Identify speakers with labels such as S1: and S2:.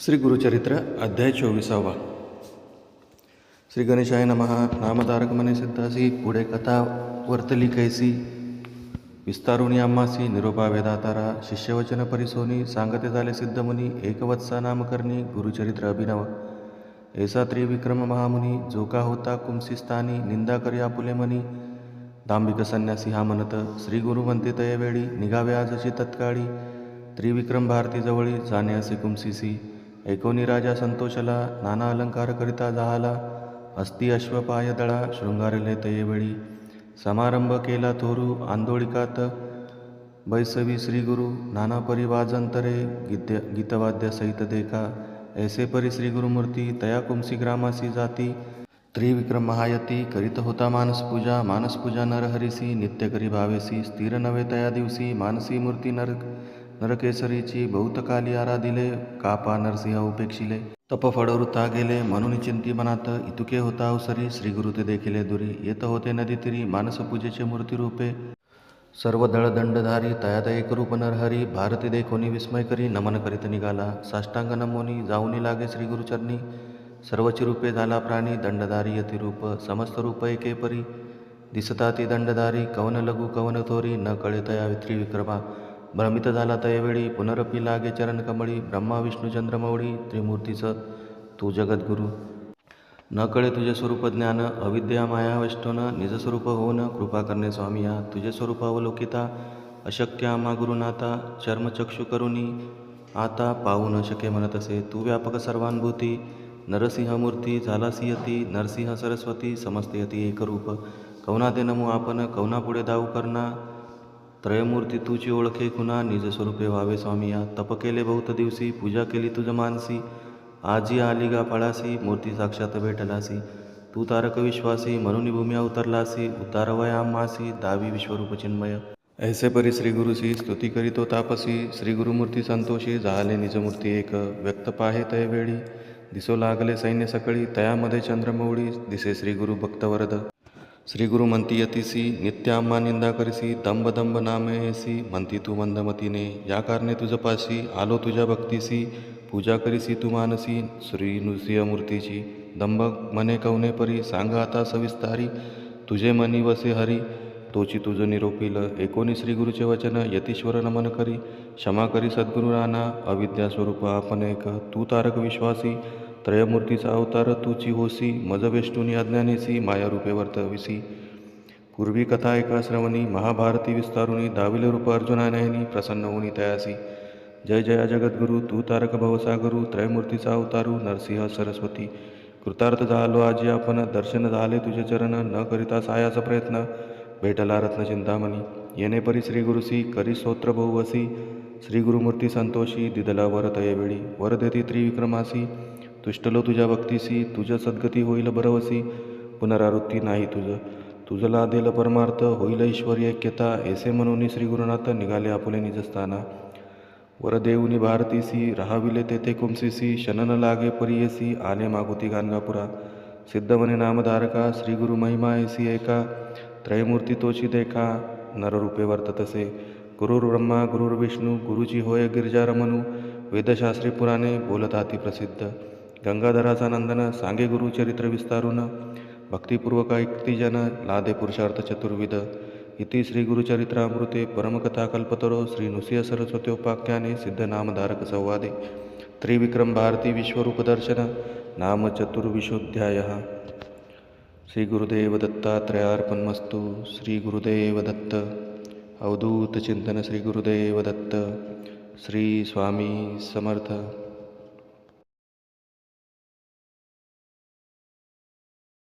S1: श्री गुरुचरित्र अध्याय चोवीसावा श्री गणेशाय नमः नामधारक मने सिद्धासी पुढे कथा वर्तली कैसी विस्तारुणी अम्मासी निरोपा वेदातारा शिष्यवचन परिसोनी सांगते झाले सिद्धमुनी एकवत्सा नामकर्णी गुरुचरित्र अभिनव ऐसा त्रिविक्रम महामुनी जो का होता कुंसीस्थानी निंदा करी आपुले मनी दांबिक संन्यासी हा म्हणत श्री गुरु म्हणते तयवेळी निघावे आजची तत्काळी त्रिविक्रम भारतीजवळी जाणे असे कुंसीसी ऐकोनी राजा संतोषला नाना अलंकार करिता जाहाला अस्थि अश्वपाय दळा शृंगारले तयेवेळी. समारंभ केला थोरू आंदोळिकात. बैसवी श्री गुरु नाना परिवाजंतरे गीत गीत्य गीतवाद्य सहित देखा. ऐसे परी श्रीगुरुमूर्ती तया कुंसी ग्रामासी जाती. त्रिविक्रम महायती करीत होता मानसपूजा मानसपूजा नरहरीसी नित्य करी भावेसी स्थिर नवे तया दिवसी मानसी मूर्ती नर नरकेसरीची बहुतकाली आराधिले कापा नरसिंह उपेक्षिले तप फडवृता गेले म्हणून चिंती मनात इतुके होता अवसरी श्रीगुरु ते देखिले दुरी येत होते नदी तिरी मानसपूजेचे मूर्तिरूपे. सर्व दळदंडधारी तयात एक रूप नरहरी भारती देखोनी विस्मय करी नमन करीत निघाला. साष्टांग नमोनी जाऊनी लागे श्री गुरुचरणी सर्वची रूपे झाला प्राणी दंडधारी यतिरूप समस्त रूप एके परी. दिसता ती दंडधारी कवन लघु कवन थोरी न कळे तया विक्रमा. भ्रमित झाला तयवेळी पुनरपी लागे चरण कमळी ब्रह्मा विष्णू चंद्रमौळी त्रिमूर्तीचं तू जगद्गुरु. न कळे तुझे स्वरूप ज्ञान अविद्या माया निज निजस्वरूप होऊन कृपा करणे स्वामिया. तुझे स्वरूप अवलोकिता अशक्य आम्हा गुरुनाथा चर्मचक्षु करुणी. आता पाहू न शके म्हणत असे तू व्यापक सर्वानुभूती नरसिंहमूर्ती झालासियती नरसिंह सरस्वती समस्त यती एकरूप. कवना ते नमू आपण कवना पुढे दाऊ करना? त्रयमूर्ती तुझी ओळखे खुना निज स्वरूपे व्हावे स्वामिया तप केले बहुत दिवसी पूजा केली तुझ मानसी. आजी आली गा पळासी मूर्ती साक्षात भेटलासी. तू तारक विश्वासी म्हणून भूमिया उतरलासी उतारवय आम्हासी दावी विश्वरूप चिन्मय. ऐसे परी श्री गुरुसी स्तुती करीतो तापसी. श्री गुरुमूर्ती संतोषी झाले निजमूर्ती एक व्यक्त पाहे तय वेळी. दिसो लागले सैन्य सकळी तयामध्ये चंद्रमौळी. दिसे श्री गुरु भक्तवरद. श्री गुरु म्हणती यतीसी नित्य निंदा करिसी दंब दंब नामे येसी म्हणती तू मंदमतीने या कारणे तुझ पाशी आलो तुझ्या भक्तीसी पूजा करिसी तू मानसी श्री नृसिंह दंब मने कवने परी सांगा आता सविस्तारी तुझे मनी वसे हरी तोची तुझं निरोपिल एकोणी श्री गुरुचे वचन यतीश्वर नमन करी क्षमा करी सद्गुरु राणा अविद्या स्वरूप आपण एक तू तारक विश्वासी त्रयमूर्तीचा अवतार तुची होसी मज वेष्टुनी अज्ञानेसी मायारूपे वर्तविसी. पूर्वी कथा एका श्रवणी महाभारती विस्तारुणी दाविले रूप अर्जुनानयनी प्रसन्न होनी तयासी. जय जया जगद्गुरु तू तारक भवसागुरु त्रयमूर्तीचा अवतारू नरसिंह सरस्वती. कृतार्थ झालो आजी आपण दर्शन झाले तुझे चरण न करिता सायाचा प्रयत्न भेटला रत्न चिंतामणी. येणे परी श्री गुरुसी करी स्तोत्र बहुवसी. श्री गुरुमूर्ती संतोषी दिदला वर तयवेळी वर देती त्रिविक्रमासी. तुष्टलो तुझ्या भक्तीसी तुझ्या सद्गती होईल बरवसी पुनरावृत्ती नाही तुझं. तुझं लादेल परमार्थ होईल ईश्वरी ऐक्यता ऐसे म्हणून श्री गुरुनाथ निघाले आपुले निजस्थाना. वरदेवनी भारतीसी राहाविले तेथे कुमसीसी शनन लागे परियसी आले मागुती गाणगापुरा सिद्धवने नामधारका श्री गुरु महिमा ऐसी एका त्रयमूर्ती तोची देखा नररूपे वर्ततसे गुरुर्ब्रह्मा गुरुर्विष्णू गुरुजी होय गिरजारमनू वेदशास्त्री पुराणे बोलताती प्रसिद्ध. गंगाधराचा नंदन सांगे गुरुचरित्र विस्तारून भक्तिपूर्वक ऐक्तिजन लादे पुरुषार्थ चतुर्विध। इति श्री गुरुचरित्रामृते परमकथा कल्पतरो श्री नृसिंह सरस्वत्योपाख्याने सिद्धनामधारक संवादे। त्रिविक्रम भारती विश्वरूपदर्शन नाम चतुर्विशोध्याय। श्री गुरुदेव दत्तात्रयार्पणमस्तु श्री गुरुदेव दत्त। अवधूत चिंतन श्री गुरुदेव दत्त। श्री स्वामी समर्थ।